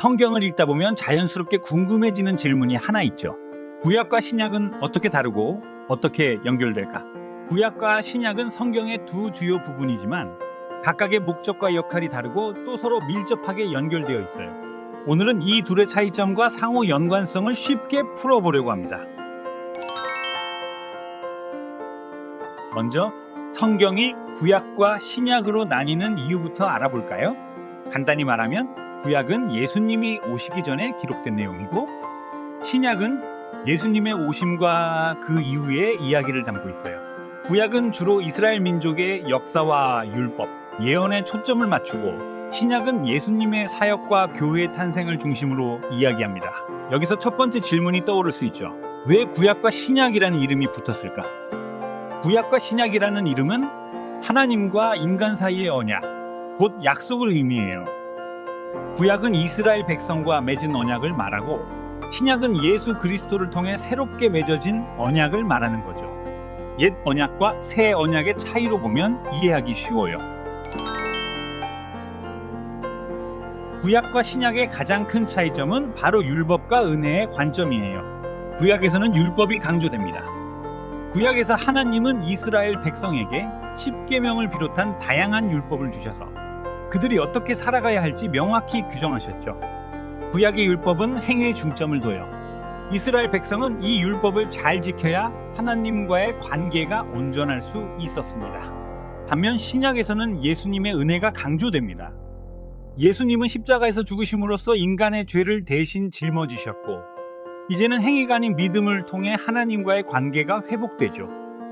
성경을 읽다 보면 자연스럽게 궁금해지는 질문이 하나 있죠. 구약과 신약은 어떻게 다르고 어떻게 연결될까? 구약과 신약은 성경의 두 주요 부분이지만 각각의 목적과 역할이 다르고 또 서로 밀접하게 연결되어 있어요. 오늘은 이 둘의 차이점과 상호 연관성을 쉽게 풀어보려고 합니다. 먼저 성경이 구약과 신약으로 나뉘는 이유부터 알아볼까요? 간단히 말하면 구약은 예수님이 오시기 전에 기록된 내용이고 신약은 예수님의 오심과 그 이후의 이야기를 담고 있어요. 구약은 주로 이스라엘 민족의 역사와 율법, 예언에 초점을 맞추고 신약은 예수님의 사역과 교회의 탄생을 중심으로 이야기합니다. 여기서 첫 번째 질문이 떠오를 수 있죠. 왜 구약과 신약이라는 이름이 붙었을까? 구약과 신약이라는 이름은 하나님과 인간 사이의 언약, 곧 약속을 의미해요. 구약은 이스라엘 백성과 맺은 언약을 말하고 신약은 예수 그리스도를 통해 새롭게 맺어진 언약을 말하는 거죠. 옛 언약과 새 언약의 차이로 보면 이해하기 쉬워요. 구약과 신약의 가장 큰 차이점은 바로 율법과 은혜의 관점이에요. 구약에서는 율법이 강조됩니다. 구약에서 하나님은 이스라엘 백성에게 십계명을 비롯한 다양한 율법을 주셔서 그들이 어떻게 살아가야 할지 명확히 규정하셨죠. 구약의 율법은 행위에 중점을 둬요. 이스라엘 백성은 이 율법을 잘 지켜야 하나님과의 관계가 온전할 수 있었습니다. 반면 신약에서는 예수님의 은혜가 강조됩니다. 예수님은 십자가에서 죽으심으로써 인간의 죄를 대신 짊어지셨고 이제는 행위가 아닌 믿음을 통해 하나님과의 관계가 회복되죠.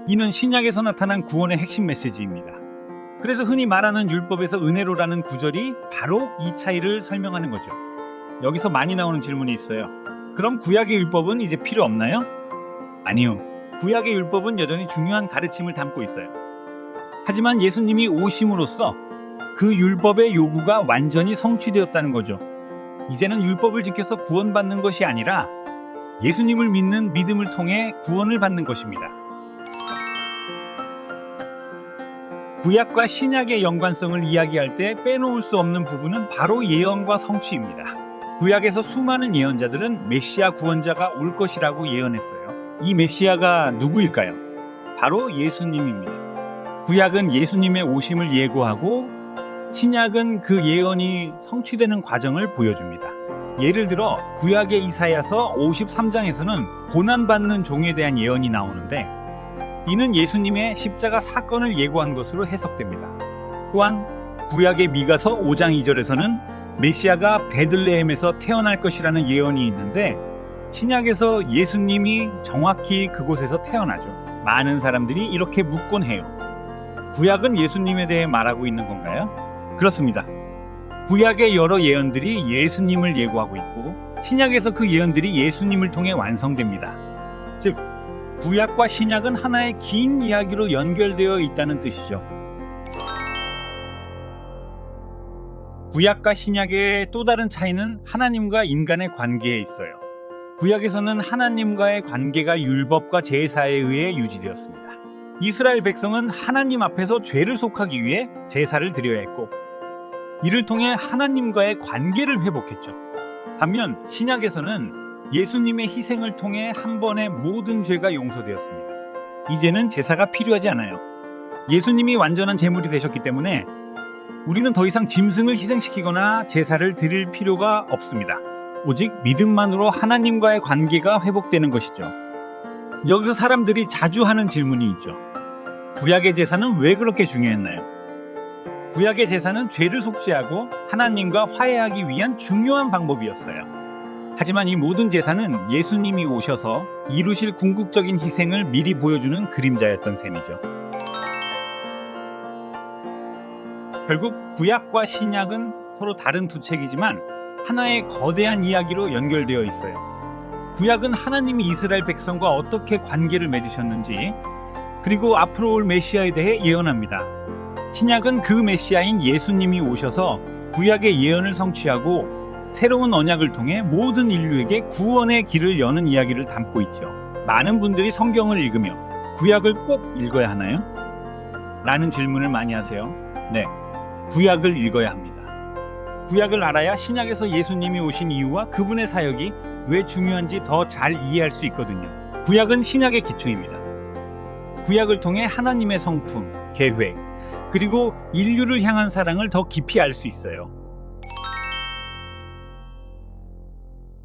이는 신약에서 나타난 구원의 핵심 메시지입니다. 그래서 흔히 말하는 율법에서 은혜로라는 구절이 바로 이 차이를 설명하는 거죠. 여기서 많이 나오는 질문이 있어요. 그럼 구약의 율법은 이제 필요 없나요? 아니요. 구약의 율법은 여전히 중요한 가르침을 담고 있어요. 하지만 예수님이 오심으로써 그 율법의 요구가 완전히 성취되었다는 거죠. 이제는 율법을 지켜서 구원받는 것이 아니라 예수님을 믿는 믿음을 통해 구원을 받는 것입니다. 구약과 신약의 연관성을 이야기할 때 빼놓을 수 없는 부분은 바로 예언과 성취입니다. 구약에서 수많은 예언자들은 메시아 구원자가 올 것이라고 예언했어요. 이 메시아가 누구일까요? 바로 예수님입니다. 구약은 예수님의 오심을 예고하고 신약은 그 예언이 성취되는 과정을 보여줍니다. 예를 들어 구약의 이사야서 53장에서는 고난받는 종에 대한 예언이 나오는데 이는 예수님의 십자가 사건을 예고한 것으로 해석됩니다. 또한 구약의 미가서 5장 2절에서는 메시아가 베들레헴에서 태어날 것이라는 예언이 있는데 신약에서 예수님이 정확히 그곳에서 태어나죠. 많은 사람들이 이렇게 묻곤 해요. 구약은 예수님에 대해 말하고 있는 건가요? 그렇습니다. 구약의 여러 예언들이 예수님을 예고하고 있고 신약에서 그 예언들이 예수님을 통해 완성됩니다. 즉 구약과 신약은 하나의 긴 이야기로 연결되어 있다는 뜻이죠. 구약과 신약의 또 다른 차이는 하나님과 인간의 관계에 있어요. 구약에서는 하나님과의 관계가 율법과 제사에 의해 유지되었습니다. 이스라엘 백성은 하나님 앞에서 죄를 속하기 위해 제사를 드려야 했고 이를 통해 하나님과의 관계를 회복했죠. 반면 신약에서는 예수님의 희생을 통해 한 번에 모든 죄가 용서되었습니다. 이제는 제사가 필요하지 않아요. 예수님이 완전한 제물이 되셨기 때문에 우리는 더 이상 짐승을 희생시키거나 제사를 드릴 필요가 없습니다. 오직 믿음만으로 하나님과의 관계가 회복되는 것이죠. 여기서 사람들이 자주 하는 질문이 있죠. 구약의 제사는 왜 그렇게 중요했나요? 구약의 제사는 죄를 속죄하고 하나님과 화해하기 위한 중요한 방법이었어요. 하지만 이 모든 제사는 예수님이 오셔서 이루실 궁극적인 희생을 미리 보여주는 그림자였던 셈이죠. 결국 구약과 신약은 서로 다른 두 책이지만 하나의 거대한 이야기로 연결되어 있어요. 구약은 하나님이 이스라엘 백성과 어떻게 관계를 맺으셨는지 그리고 앞으로 올 메시아에 대해 예언합니다. 신약은 그 메시아인 예수님이 오셔서 구약의 예언을 성취하고 새로운 언약을 통해 모든 인류에게 구원의 길을 여는 이야기를 담고 있죠. 많은 분들이 성경을 읽으며 구약을 꼭 읽어야 하나요? 라는 질문을 많이 하세요. 네, 구약을 읽어야 합니다. 구약을 알아야 신약에서 예수님이 오신 이유와 그분의 사역이 왜 중요한지 더 잘 이해할 수 있거든요. 구약은 신약의 기초입니다. 구약을 통해 하나님의 성품, 계획, 그리고 인류를 향한 사랑을 더 깊이 알 수 있어요.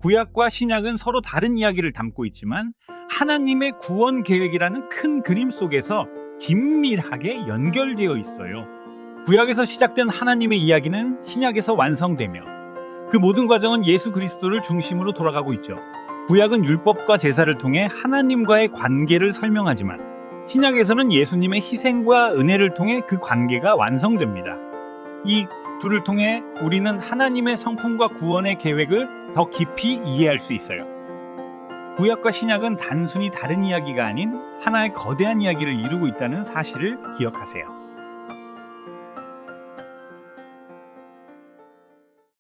구약과 신약은 서로 다른 이야기를 담고 있지만 하나님의 구원 계획이라는 큰 그림 속에서 긴밀하게 연결되어 있어요. 구약에서 시작된 하나님의 이야기는 신약에서 완성되며 그 모든 과정은 예수 그리스도를 중심으로 돌아가고 있죠. 구약은 율법과 제사를 통해 하나님과의 관계를 설명하지만 신약에서는 예수님의 희생과 은혜를 통해 그 관계가 완성됩니다. 이 둘을 통해 우리는 하나님의 성품과 구원의 계획을 더 깊이 이해할 수 있어요. 구약과 신약은 단순히 다른 이야기가 아닌 하나의 거대한 이야기를 이루고 있다는 사실을 기억하세요.